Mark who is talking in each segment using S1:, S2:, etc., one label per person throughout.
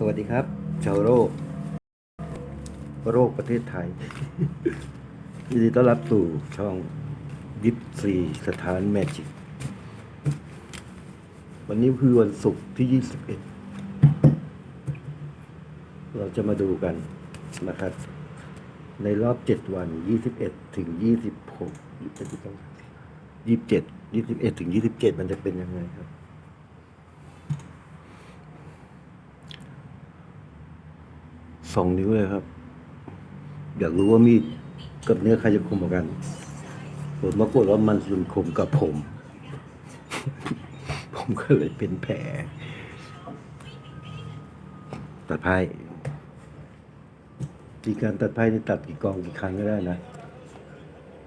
S1: สวัสดีครับ ชาวโรค โรคประเทศไทย ยินดีต้อนรับสู่ช่องยิปซีสถานแมจิก วันนี้คือวันศุกร์ที่ 21 เราจะมาดูกันนะครับ ในรอบ 7 วัน 21 ถึง 26 27 21ถึง 27 มันจะเป็นยังไงครับ สองนิ้วเลยครับ อยากรู้ว่ามีดกับเนื้อใครจะคมกว่ากันผลปรากฏว่ามันมันคมกับผม ผมก็เลยเป็นแผลตัดไพ่ทีการตัดไพ่นี่ตัดกี่กองกี่ครั้งก็ได้นะ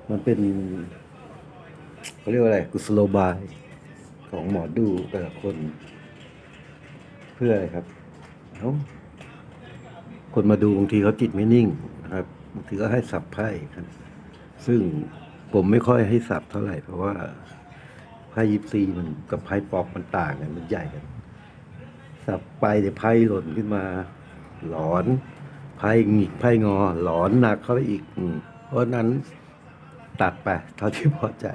S1: มันเป็นเขาเรียกว่าอะไรกุศโลบายของหมอดูแต่ละคน เพื่ออะไรครับเอ้า คนมาดูบางทีเขาจิตไม่นิ่งนะครับบางทีก็ให้สับไพ่ครับ ซึ่งผมไม่ค่อยให้สับเท่าไหร่ เพราะว่าไพ่ยิปซีมันกับไพ่ปอกมันต่างกันมันใหญ่กัน สับไปเดี๋ยวไพ่หล่นขึ้นมา หลอนไพ่หงิกไพ่งอ หลอนหนักเข้าไปอีกอเพราะนั้นตัดไปเท่าที่พอใจ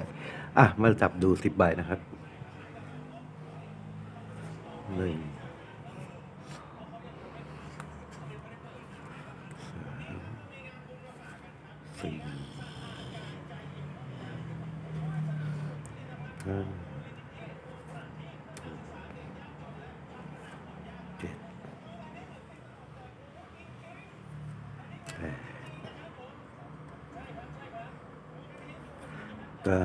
S1: อะมาจับดูสิบใบนะครับหนึ่ง สี่ห้าหก เจ็ดแปดเก้า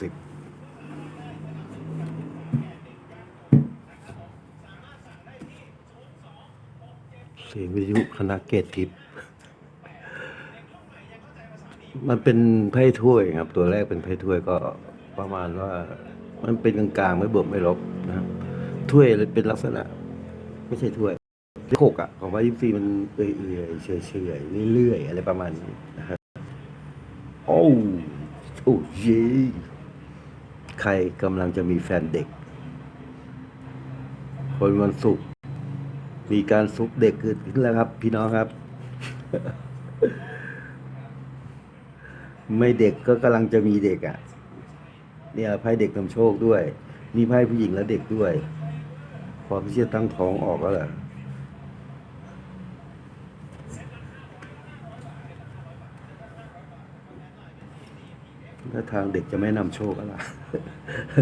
S1: สิบเสียงวิทยุคณะเกตทิพย์ มันเป็นไพ่ถ้วยครับ ตัวแรกเป็นไพ่ถ้วยก็ประมาณว่า มันเป็นกลางๆไม่บวกไม่ลบนะครับถ้วยเป็นลักษณะ ไม่ใช่ถ้วยเลขหกอะของไพ่ยิปซีมันเอื่อยๆเฉยๆเรื่อยๆอะไรประมาณนี้นะครับโอ้โอ้ยใครกำลังจะมีแฟนเด็ก คนวันศุกร์มีการซุกเด็กเกิดขึ้นแล้วครับ พี่น้องครับ ไม่เด็กก็กำลังจะมีเด็กอะ เนี่ยไพ่เด็กนำโชคด้วย มีไพ่ผู้หญิงและเด็กด้วยพร้อมที่จะตั้งท้องออกแล้วแหละถ้าทางเด็กจะไม่นำโชคอะไร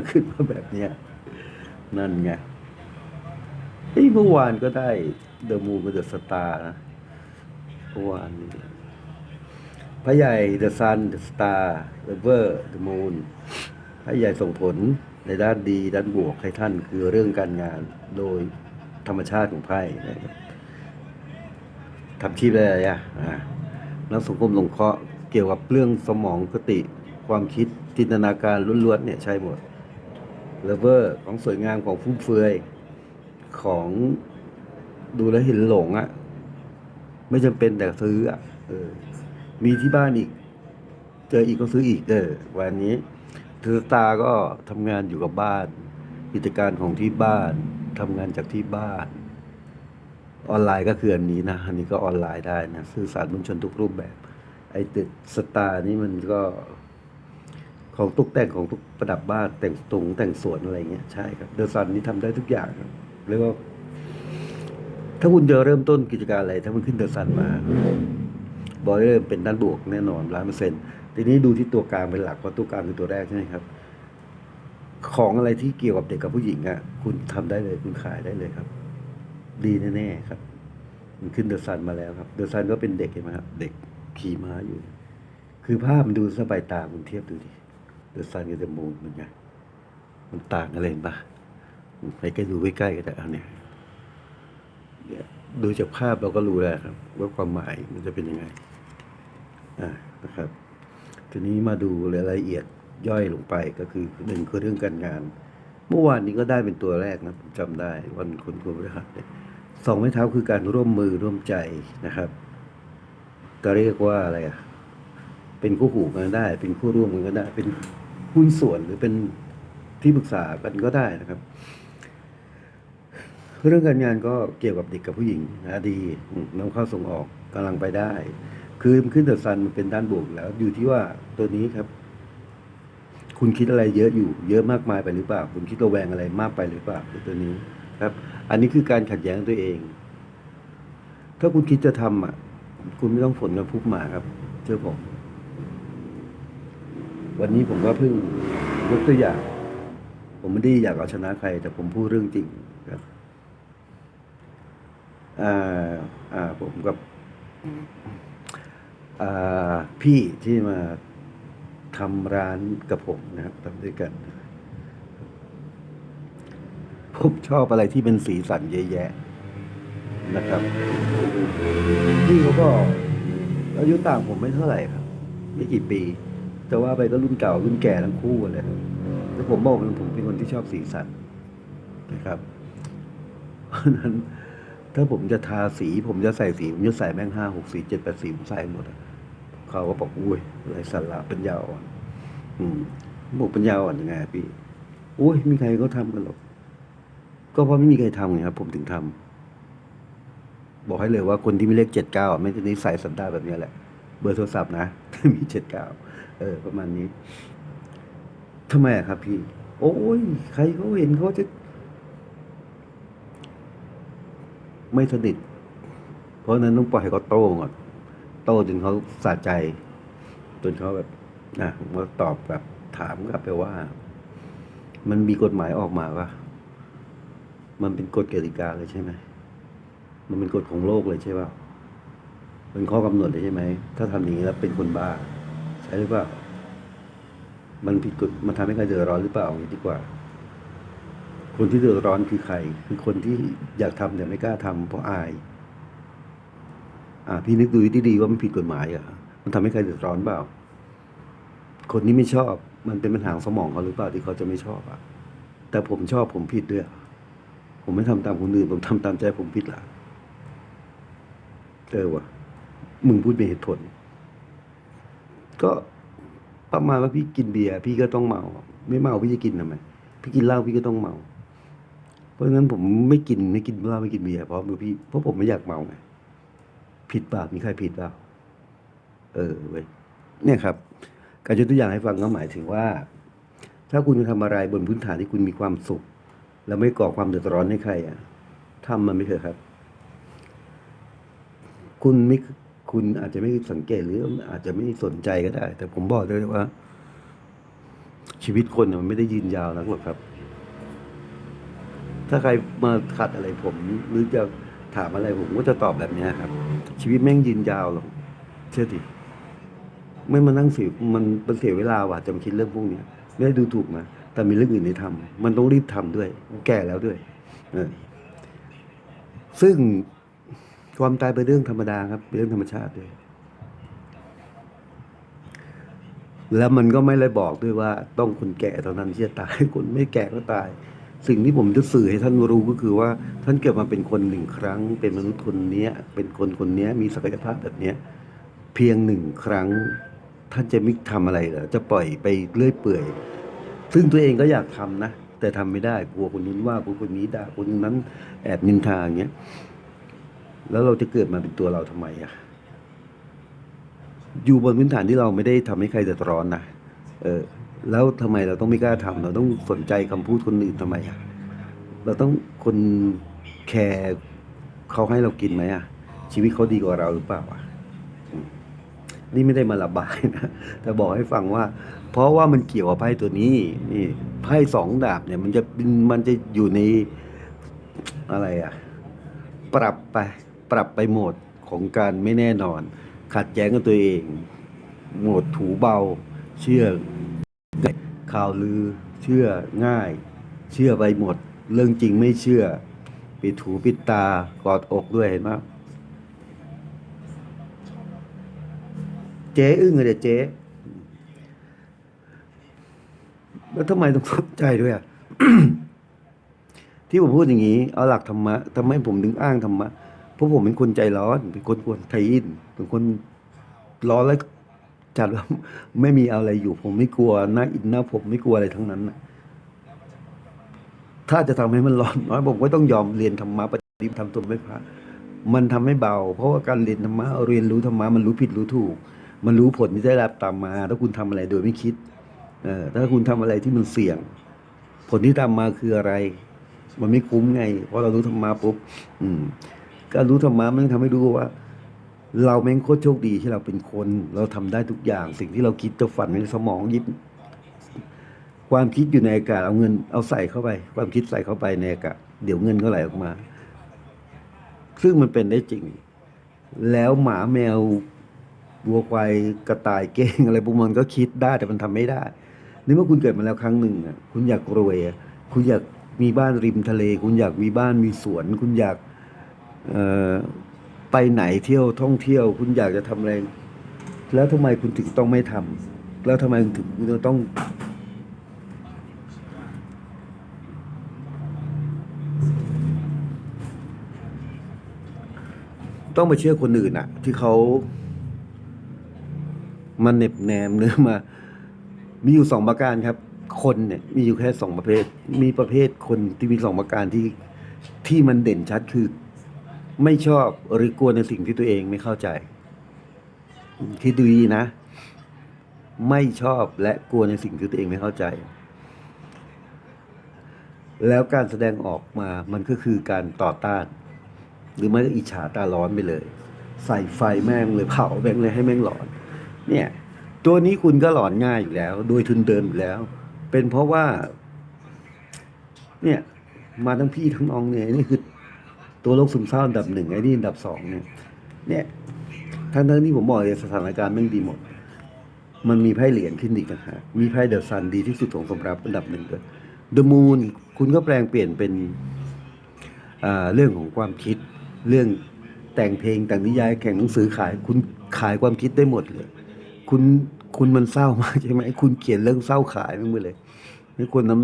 S1: ขึ้นมาแบบเนี้ย นั่นไงเฮ้ยเมื่อวานก็ได้เดอะมูกับเดอะสตาร์นะเมื่อวานนี้ พระใหญ่ The Sun The Star The River The Moon พระใหญ่ส่งผลในด้านดีด้านบวกให้ท่านคือเรื่องการงานโดยธรรมชาติของไพ่นะครับทำชีพอะไรอะนักสังคมสงเคราะห์เกี่ยวกับเรื่องสมองคติ ความคิดจินตนาการล้วนๆเนี่ยใช่หมดเลเวอร์ของสวยงามของฟุ่มเฟือยของดูแลเห็นหลงอะ่ะ ไม่จำเป็นแต่ซื้ออะเออ มีที่บ้านอีก เจออีกก็ซื้ออีก เออ วันนี้เทอตาก็ทำงานอยู่กับบ้าน กิจการของที่บ้านทำงานจากที่บ้าน ออนไลน์ก็คืออันนี้นะ อันนี้ก็ออนไลน์ได้นะสื่อสารมวลชนทุกรูปแบบ ไอ้ตึกสตาร์นี่มันก็ของตกแต่งของทุกประดับบ้านแต่งตุงแต่งสวนอะไรเงี้ยใช่ครับเดอะซันนี่ทำได้ทุกอย่างครับเรียกว่าถ้าคุณจะเริ่มต้นกิจการอะไร ถ้ามันขึ้นเดอะซันมา บอกได้เลยเป็นด้านบวกแน่นอนร้อยเปอร์เซ็นต์ทีนี้ดูที่ตัวกลางเป็นหลักเพราะตัวกลางคือตัวแรกใช่ไหมครับ ของอะไรที่เกี่ยวกับเด็กกับผู้หญิงอะ คุณทำได้เลยคุณขายได้เลยครับ ดีแน่ๆครับ มันขึ้นเดอะซันมาแล้วครับเดอะซันก็เป็นเด็กเห็นไหมครับ เด็กขี่ม้าอยู่ คือภาพมันดูสบายตาคุณเทียบดูดิเดอะซันกับเดอะมูนมันไงมันต่างกันเลยเห็นปะไปใกล้ดูใกล้ๆก็ได้เอาเนี่ยเนี่ยดูจากภาพเราก็รู้แล้วครับ ว่าความหมายมันจะเป็นยังไง นะครับ ทีนี้มาดูรายละเอียดย่อยลงไปก็คือหนึ่งคือเรื่องการงาน เมื่อวานนี้ก็ได้เป็นตัวแรกนะผมจำได้ วันคนคนบริหารเนี่ยสองไม้เท้าคือการร่วมมือร่วมใจนะครับก็เรียกว่าอะไรอะเป็นคู่หูกันได้ เป็นคู่ร่วมกันก็ได้ เป็นหุ้นส่วนหรือเป็นที่ปรึกษากันก็ได้นะครับ เรื่องการงานก็เกี่ยวกับเด็กกับผู้หญิงนะดีอืมนำเข้าส่งออกกำลังไปได้ คือขึ้นเดอะซันมันเป็นด้านบวกแล้ว อยู่ที่ว่าตัวนี้ครับ คุณคิดอะไรเยอะอยู่ เยอะมากมายไปหรือเปล่า คุณคิดระแวงอะไรมากไปหรือเปล่าตัวนี้ครับ อันนี้คือการขัดแย้งตัวเอง ถ้าคุณคิดจะทำอะ คุณไม่ต้องฝนกับพุกมาครับเชื่อผม วันนี้ผมก็เพิ่งยกตัวอย่าง ผมไม่ได้อยากเอาชนะใคร แต่ผมพูดเรื่องจริงครับอ่าอ่าผมกับ พี่ที่มาทำร้านกับผมนะครับทำด้วยกัน ผมชอบอะไรที่เป็นสีสันเยอะแยะนะครับ พี่เขาก็อายุต่างผมไม่เท่าไหร่ครับ ไม่กี่ปีแต่ว่าไปก็รุ่นเก่ารุ่นแก่ทั้งคู่เลยครับแต่ผมบอกเลยผมเป็นคนที่ชอบสีสันนะครับ เพราะนั้น ถ้าผมจะทาสี ผมจะใส่สีผมจะใส่แม่งห้าหกสีเจ็ดแปดสีผมใส่หมดอะเขาก็บอกอุ้ยอะไรสาระปัญญาอ่อน อืมบอกปัญญาอ่อนยังไงพี่อุ้ยมีใครเขาทำกันหรอกก็เพราะไม่มีใครทำไงครับ ผมถึงทำบอกให้เลยว่าคนที่มีเลขเจ็ดเก้าไม่ใช่นิสัยสันดาแบบนี้แหละ เบอร์โทรศัพท์นะมีเจ็ดเก้าเออ ประมาณนี้ทำไมอะครับพี่ โอ้ย ใครเขาเห็นเขาจะ ไม่สนิท เพราะนั้นต้องปล่อยให้เขาโต้ก่อน โต้จนเขาสะใจ จนเขาแบบนะผมก็ตอบแบบถามกลับไปว่า มันมีกฎหมายออกมาว่ามันเป็นกฎกติกาเลยใช่ไหม มันเป็นกฎของโลกเลยใช่ป่ะเป็นข้อกำหนดเลยใช่ไหม ถ้าทำอย่างนี้แล้วเป็นคนบ้า ใช่หรือเปล่า มันผิดกฎ มันทำให้ใครเดือดร้อนหรือเปล่าอย่างนี้ดีกว่า คนที่เดือดร้อนคือใคร คือคนที่อยากทำแต่ไม่กล้าทำเพราะอาย อ่า พี่นึกดูดีๆว่ามันผิดกฎหมายอะ มันทำให้ใครเดือดร้อนเปล่า คนนี้ไม่ชอบ มันเป็นปัญหาสมองเขาหรือเปล่าที่เขาจะไม่ชอบอะ แต่ผมชอบผมผิดด้วย ผมไม่ทำตามคนอื่นผมทำตามใจผมผิดละเออวะมึงพูดเป็นเหตุผล ก็ประมาณว่าพี่กินเบียร์พี่ก็ต้องเมา ไม่เมาพี่จะกินทำไมพี่กินเหล้าพี่ก็ต้องเมา เพราะฉะนั้นผมไม่กินไม่กินเหล้าไม่กินเบียร์เพราะพี่เพราะผมไม่อยากเมาไงผิดเปล่ามีใครผิดเปล่าเออเว้ยเนี่ยครับ การยกตัวอย่างให้ฟังก็หมายถึงว่า ถ้าคุณจะทำอะไรบนพื้นฐานที่คุณมีความสุข แล้วไม่ก่อความเดือดร้อนให้ใครอะทำมันไม่เถอะครับ คุณไม่คุณอาจจะไม่สังเกตหรืออาจจะไม่สนใจก็ได้ แต่ผมบอกเลยว่า ชีวิตคนมันไม่ได้ยืนยาวนักหรอกครับ ถ้าใครมาขัดอะไรผม หรือจะถามอะไรผมก็จะตอบแบบนี้ครับ ชีวิตแม่งยืนยาวหรอกเชื่อดิไม่มานั่งเสียมันมันเสียเวลาว่ะจะมาคิดเรื่องพวกนี้ไม่ได้ดูถูกมาแต่มีเรื่องอื่นให้ทำมันต้องรีบทำด้วย แก่แล้วด้วยเออซึ่งความตายเป็นเรื่องธรรมดาครับเป็นเรื่องธรรมชาติด้วยแล้วมันก็ไม่ได้บอกด้วยว่าต้องคนแก่เท่านั้นที่จะตายคนไม่แก่ก็ตาย สิ่งที่ผมจะสื่อให้ท่านรู้ก็คือว่าท่านเกิดมาเป็นคนหนึ่งครั้ง เป็นมนุษย์คนนี้เป็นคนคนนี้มีศักยภาพแบบนี้เพียงหนึ่งครั้ง ท่านจะไม่ทำอะไรเหรอจะปล่อยไปเรื่อยเปื่อย ซึ่งตัวเองก็อยากทำนะ แต่ทำไม่ได้กลัวคนนู้นว่ากลัวคนนี้ด่าคนนั้นแอบนินทาอย่างเงี้ยแล้วเราจะเกิดมาเป็นตัวเราทำไมอะอยู่บนพื้นฐานที่เราไม่ได้ทำให้ใครเดือดร้อนนะเออ แล้วทำไมเราต้องไม่กล้าทำเราต้องสนใจคำพูดคนอื่นทำไมอะเราต้องคนแคร์เขาให้เรากินไหมอะชีวิตเขาดีกว่าเราหรือเปล่าอะนี่ไม่ได้มาระบายนะแต่บอกให้ฟังว่า เพราะว่ามันเกี่ยวกับไพ่ตัวนี้ นี่ไพ่สองดาบเนี่ย มันจะมันจะอยู่ในอะไรอะปรับไป ปรับไปโหมดของการไม่แน่นอน ขัดแย้งกับตัวเอง โหมดถูเบา เชื่อ ข่าวลือ เชื่อง่าย เชื่อไปหมด เรื่องจริงไม่เชื่อ ปิดหูปิดตากอดอกด้วยเห็นไหมเจ๊อึ้งเลยเดี๋ยวเจ๊แล้วทำไมต้องสนใจด้วยอะที่ผมพูดอย่างนี้ เอาหลักธรรมะทำไมผมถึงอ้างธรรมะเพราะผมเป็นคนใจร้อน เป็นคนกวนไทยินเป็นคนร้อนแล้ว จัดว่าไม่มีอะไรอยู่ ผมไม่กลัวหน้าอินหน้าผมไม่กลัวอะไรทั้งนั้นนะถ้าจะทำให้มันร้อนน้อยผมก็ต้องยอมเรียนธรรมะปฏิบัติทำตัวไม่พระมันทำให้เบา เพราะว่าการเรียนธรรมะเรียนรู้ธรรมะมันรู้ผิดรู้ถูก มันรู้ผลที่ได้รับตามมา ถ้าคุณทำอะไรโดยไม่คิดเออถ้าคุณทำอะไรที่มันเสี่ยง ผลที่ตามมาคืออะไร มันไม่คุ้มไง เพราะเรารู้ธรรมะปุ๊บอืมการรู้ธรรมะมันทำให้รู้ว่า เราแม่งโคตรโชคดีที่เราเป็นคน เราทำได้ทุกอย่าง สิ่งที่เราคิดจะฝันในสมองยิบความคิดอยู่ในอากาศเอาเงินเอาใส่เข้าไป ความคิดใส่เข้าไปในอากาศเดี๋ยวเงินก็ไหลออกมา ซึ่งมันเป็นได้จริง แล้วหมาแมววัวควายกระต่ายเก้งอะไรพวกมันก็คิดได้แต่มันทำไม่ได้นี่เมื่อคุณเกิดมาแล้วครั้งหนึ่งอะคุณอยากรวยคุณอยากมีบ้านริมทะเล คุณอยากมีบ้านมีสวน คุณอยากเไปไหนเที่ยวท่องเที่ยว คุณอยากจะทำอะไร แล้วทำไมคุณถึงต้องไม่ทำแล้วทำไมถึงคุณต้องต้องไปเชื่อคนอื่นอะที่เขามาเน็บแนมหรือมา มีอยู่สองประการครับ คนเนี่ยมีอยู่แค่สองประเภท มีประเภทคนที่มีสองประการที่ที่มันเด่นชัดคือ ไม่ชอบหรือกลัวในสิ่งที่ตัวเองไม่เข้าใจ คิดดูดีนะ ไม่ชอบและกลัวในสิ่งที่ตัวเองไม่เข้าใจ แล้วการแสดงออกมามันก็คือการต่อต้าน หรือไม่ก็อิจฉาตาร้อนไปเลย ใส่ไฟแม่งเลยเผาแม่งเลยให้แม่งหลอน เนี่ย ตัวนี้คุณก็หลอนง่ายอยู่แล้ว โดยทุนเดิมอยู่แล้ว เป็นเพราะว่า เนี่ย มาทั้งพี่ทั้งน้องเนี่ยนี่คือ ตัวโรคซึมเศร้าอันดับหนึ่งไอ้นี่อันดับสองเนี่ยเนี่ยทั้งทั้งที่ผมบอกเลยสถานการณ์แม่ดีหมด มันมีไพ่เหรียญขึ้นอีกนะฮะมีไพ่เดอะซันดีที่สุดของสมรับอันดับหนึ่งเลยเดอะมูนคุณก็แปลงเปลี่ยนเป็นอ่าเรื่องของความคิด เรื่องแต่งเพลงแต่งนิยายแข่งหนังสือขาย คุณขายความคิดได้หมดเลย คุณคุณมันเศร้ามากใช่ไหมคุณเขียนเรื่องเศร้าขายไม่หมดเลยนี่คนน้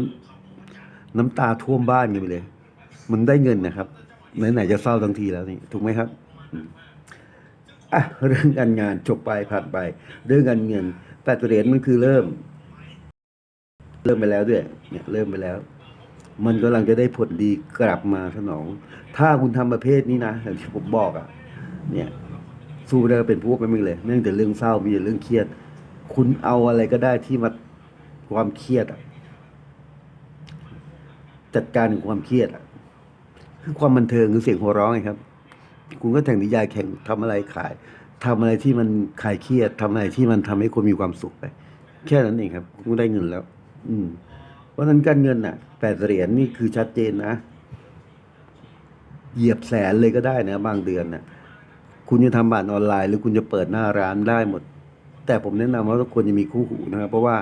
S1: ำน้ำตาท่วมบ้านกันไปเลย มันได้เงินนะครับ ไหนๆจะเศร้าทั้งทีแล้วนี่ถูกไหมครับอะเรื่องการงานจบไปผ่านไป เรื่องการเงินแปดเหรียญมันคือเริ่ม เริ่มไปแล้วด้วย เนี่ย เริ่มไปแล้ว มันกำลังจะได้ผลดีกลับมาสนอง ถ้าคุณทำประเภทนี้นะอย่างที่ผมบอกอะ่ะ เนี่ยสู้ได้เป็นพวกไปมึงเลยไม่แต่เรื่องเศร้ามีแต่เรื่องเครียด คุณเอาอะไรก็ได้ที่มาความเครียดอะจัดการกับความเครียดอะ คือความบันเทิงคือเสียงหัวเราะไงครับ คุณก็แต่งนิยายแข่งทำอะไรขายทำอะไรที่มันคลายเครียดทำอะไรที่มันทำให้คนมีความสุขไป แค่นั้นเองครับ คุณได้เงินแล้ว อืม เพราะฉะนั้นการเงินน่ะแปดเหรียญนี่คือชัดเจนนะเหยียบแสนเลยก็ได้นะ บางเดือนน่ะ คุณจะทำบัตรออนไลน์ หรือคุณจะเปิดหน้าร้านได้หมด แต่ผมแนะนำว่าทุกคนจะมีคู่หูนะครับ เพราะว่า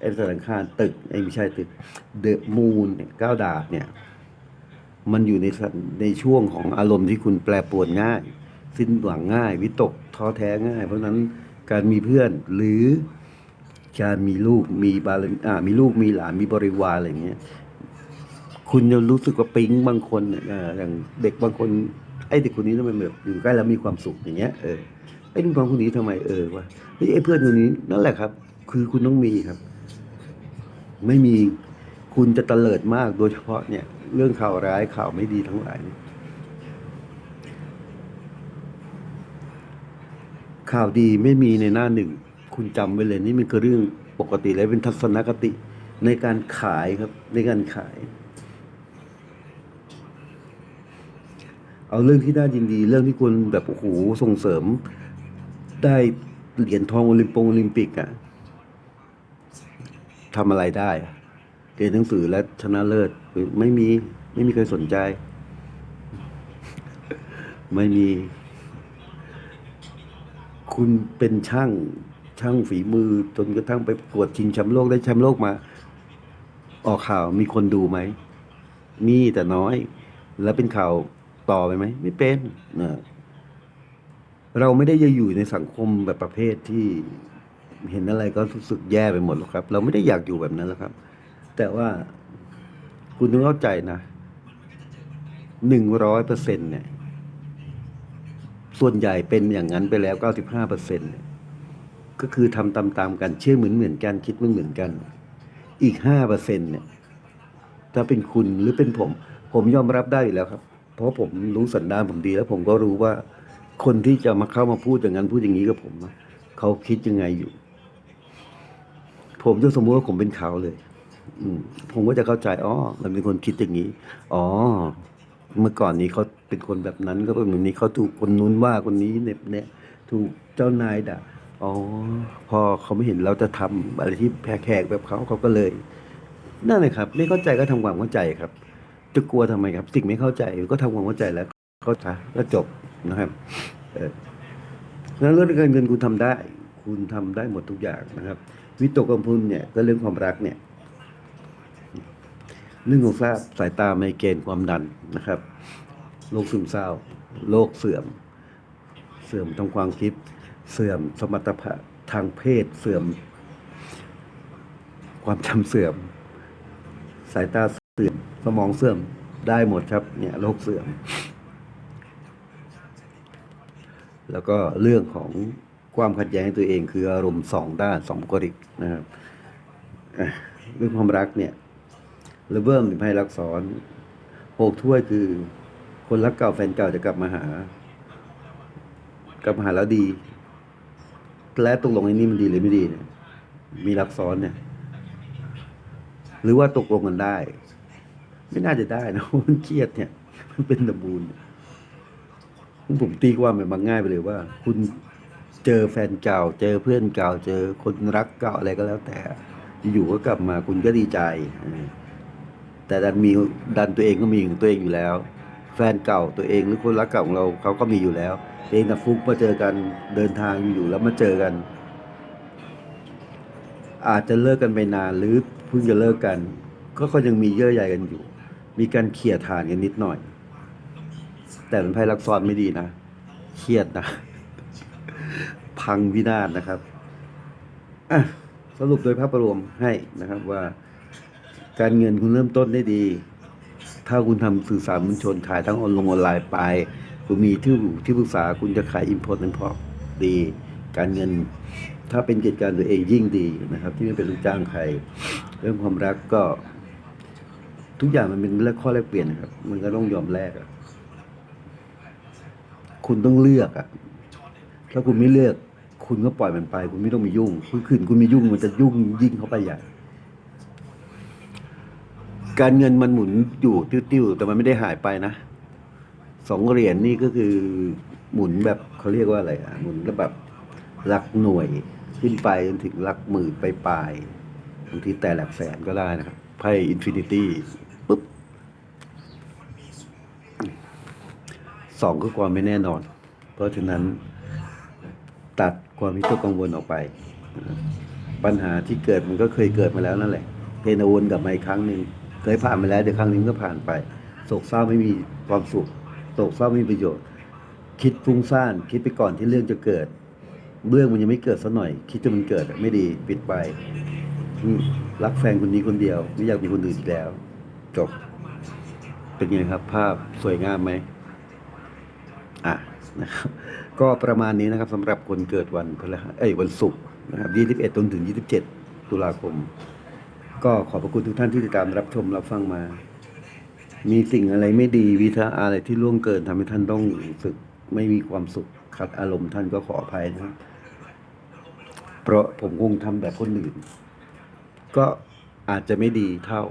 S1: ไอ้ธนาคารตึกไอ้ไม่ใช่ตึกเดอะมูนเนี่ยก้าวดาบเนี่ย มันอยู่ในในช่วงของอารมณ์ที่คุณแปรปรวนง่าย สิ้นหวังง่าย วิตกท้อแท้ง่าย เพราะฉะนั้นการมีเพื่อนหรือการมีลูกมีบารมีอ่ามีลูกมีหลานมีบริวารอะไรอย่างเงี้ยคุณจะรู้สึกว่าปิ๊งบางคนอ่ออย่างเด็กบางคนไอ้เด็กคนนี้ทำไมแบบอยู่ใกล้แล้วมีความสุขอย่างเงี้ยเออไอ้ลูกน้องคนนี้ทำไมเออวะไอ้เพื่อนคนนี้นั่นแหละครับ คือคุณต้องมีครับ ไม่มีคุณจะเตลิดมากโดยเฉพาะเนี่ย เรื่องข่าวร้ายข่าวไม่ดีทั้งหลายนี่ข่าวดีไม่มีในหน้าหนึ่ง คุณจำไว้เลยนี่มันคือเรื่องปกติเลยเป็นทัศนคติในการขายครับ ในการขาย เอาเรื่องที่น่ายินดี เรื่องที่คุณแบบโอ้โหส่งเสริม ได้เหรียญทองโอลิมปงโอลิมปิกอะทำอะไรได้เรียนหนังสือและชนะเลิศ ไม่มีไม่มีใครสนใจ ไม่มี คุณเป็นช่างช่างฝีมือจนกระทั่งไปประกวดชิงแชมป์โลกได้แชมป์โลกมา ออกข่าวมีคนดูไหมมีแต่น้อย แล้วเป็นข่าวต่อไปไหมไม่เป็นนะเราไม่ได้จะอยู่ในสังคมแบบประเภทที่เห็นอะไรก็รู้สึกแย่ไปหมดหรอกครับ เราไม่ได้อยากอยู่แบบนั้นหรอกครับ แต่ว่า คุณต้องเข้าใจนะหนึ่งร้อยเปอร์เซ็นเนี่ย ส่วนใหญ่เป็นอย่างนั้นไปแล้วเก้าสิบห้าเปอร์เซ็นเนี่ยก็คือทำตามๆกันเชื่อเหมือนเหมือนกันคิดเหมือนเหมือนกัน อีกห้าเปอร์เซ็นเนี่ย ถ้าเป็นคุณหรือเป็นผม ผมยอมรับได้อยู่แล้วครับ เพราะผมรู้สันดานผมดี แล้วผมก็รู้ว่า คนที่จะมาเข้ามาพูดอย่างนั้นพูดอย่างนี้กับผมนะเขาคิดยังไงอยู่ ผมจะสมมติว่าผมเป็นเขาเลย ผมก็จะเข้าใจอ๋อมันเป็นคนคิดอย่างนี้ อ๋อ เมื่อก่อนนี้เขาเป็นคนแบบนั้นก็เป็นแบบนี้เขาถูกคนนู้นว่าคนนี้เนี่ยเนี่ยถูกเจ้านายด่าอ๋อ พอเขาไม่เห็นเราจะทำอะไรที่แพ้แขกแบบเขาเขาก็เลยนั่นเลยครับ ไม่เข้าใจก็ทำความเข้าใจครับ จะกลัวทำไมครับ สิ่งไม่เข้าใจก็ทำความเข้าใจแล้วเข้าใจแล้วจบนะครับเออแล้วเรื่องการเงินคุณทำได้ คุณทำได้หมดทุกอย่างนะครับ วิตกกังวลเนี่ยก็เรื่องความรักเนี่ย เรื่องของทราบสายตาไมเกรนความดันนะครับโรคซึมเศร้าโรคเสื่อม เสื่อมทางความคิด เสื่อมสมรรถภาพทางเพศเสื่อม ความจำเสื่อม สายตาเสื่อมสมองเสื่อมได้หมดครับเนี่ยโรคเสื่อม แล้วก็เรื่องของความขัดแย้งตัวเองคืออารมณ์สองด้านสองบุคลิกนะครับเรื่องความรักเนี่ย รือเบิ้มไพ่รักซ้อนหกถ้วยคือ คนรักเก่าแฟนเก่าจะกลับมาหา กลับมาหาแล้วดี และตกลงไอ้นี่มันดีหรือไม่ดีเนี่ย มีรักซ้อนเนี่ย หรือว่าตกลงกันได้ ไม่น่าจะได้นะมันเครียดเนี่ย มันเป็นตะบูนผมตีความมันมาง่ายไปเลยว่า คุณเจอแฟนเก่า เจอเพื่อนเก่า เจอคนรักเก่าอะไรก็แล้วแต่ อยู่ก็กลับมาคุณก็ดีใจ แต่ดันมีดันตัวเองก็มีของตัวเองอยู่แล้ว แฟนเก่าตัวเองหรือคนรักเก่าของเราเขาก็มีอยู่แล้ว เองกับฟุกมาเจอกันเดินทางอยู่ๆแล้วมาเจอกัน อาจจะเลิกกันไปนานหรือเพิ่งจะเลิกกัน ก็ก็ยังมีเยื่อใยกันอยู่ มีการเขี่ยฐานกันนิดหน่อย แต่เป็นไพ่รักซ้อนไม่ดีนะเครียดนะพังวินาศนะครับอะสรุปโดยภาพรวมให้นะครับว่า การเงินคุณเริ่มต้นได้ดี ถ้าคุณทำสื่อสารมวลชนขายทั้งออนลงออนไลน์ไป คุณมีที่ที่ปรึกษาคุณจะขายอินพอร์ตอินพอร์ตดี การเงินถ้าเป็นกิจการตัวเองยิ่งดีนะครับ ที่ไม่เป็นลูกจ้างใคร เรื่องความรักก็ ทุกอย่างมันเป็นเรื่องข้อแลกเปลี่ยนนะครับ มันก็ต้องยอมแลกอะคุณต้องเลือกอะถ้าคุณไม่เลือก คุณก็ปล่อยมันไป คุณไม่ต้องมียุ่งคือคืนคุณมียุ่งมันจะยุ่งยิ่งเข้าไปใหญ่ การเงินมันหมุนอยู่ติ้วๆแต่มันไม่ได้หายไปนะสองเหรียญนี่ก็คือหมุนแบบเขาเรียกว่าอะไรอะหมุนแบบหลักหน่วยขึ้นไปจนถึงหลักหมื่นไปปลายบางทีแต่หลักแสนก็ได้นะครับไพ่อินฟินิตี้ปุ๊บสองคือความไม่แน่นอน เพราะฉะนั้นตัดความวิตกกังวลออกไป ปัญหาที่เกิดมันก็เคยเกิดมาแล้วนั่นแหละเพนวนกลับมาอีกครั้งหนึ่ง ยผ่านมาแล้วเดี๋ยวครั้งนี้ก็ผ่านไปโศกเศร้าไม่มีความสุขโศกเศร้าไม่มีประโยชน์ คิดฟุ้งซ่าน คิดไปก่อนที่เรื่องจะเกิด เรื่องมันยังไม่เกิดสักหน่อย คิดจนมันเกิดไม่ดีปิดไปรักแฟนคนนี้คนเดียว ไม่อยากมีคนอื่นอีกแล้ว จบ เป็นไงครับ ภาพสวยงามไหมอะนะครับก็ประมาณนี้นะครับสำหรับคนเกิดวันพฤหัสเอ้ยวันศุกร์นะครับ 21จนถึง 27 ตุลาคม ก็ขอบพระคุณทุกท่านที่ติดตามรับชมรับฟังมา มีสิ่งอะไรไม่ดีวิชาอะไรที่ล่วงเกินทำให้ท่านต้องรู้สึกไม่มีความสุขขัดอารมณ์ท่านก็ขออภัยนะครับเพราะผมคงทำแบบคนอื่น ก็อาจจะไม่ดีเท่า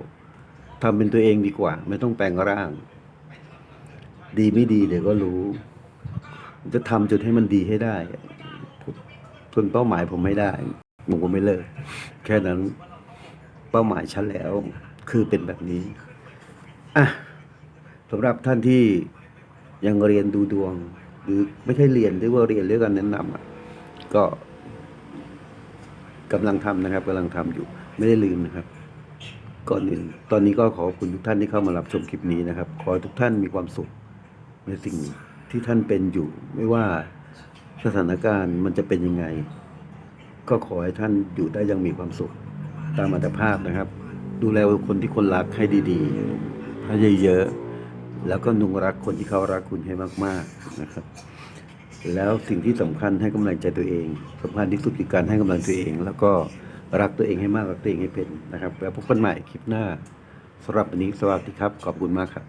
S1: ทำเป็นตัวเองดีกว่า ไม่ต้องแปลงร่าง ดีไม่ดีเดี๋ยวก็รู้ จะทำจนให้มันดีให้ได้จนเป้าหมายผมไม่ได้ผมก็ไม่เลิกแค่นั้น เป้าหมายฉันแล้ว คือเป็นแบบนี้อะสำหรับท่านที่ยังเรียนดูดวง หรือไม่ใช่เรียนเรียกว่าเรียนเรื่องการแนะนำก็กำลังทำนะครับกำลังทำอยู่ ไม่ได้ลืมนะครับ ก่อนอื่นตอนนี้ก็ขอบคุณทุกท่านที่เข้ามารับชมคลิปนี้นะครับ ขอให้ทุกท่านมีความสุขในสิ่งที่ท่านเป็นอยู่ ไม่ว่าสถานการณ์มันจะเป็นยังไง ก็ขอให้ท่านอยู่ได้ยังมีความสุข ตามอัตภาพนะครับ ดูแลคนที่คนรักให้ดีๆให้เยอะๆแล้วก็นุงรักคนที่เขารักคุณให้มากๆนะครับ แล้วสิ่งที่สำคัญให้กำลังใจตัวเองสำคัญที่สุดคือการให้กำลังตัวเอง แล้วก็รักตัวเองให้มากรักตัวเองให้เป็นนะครับ แล้วพบกันใหม่คลิปหน้าสำหรับวันนี้สวัสดีครับ ขอบคุณมากครับ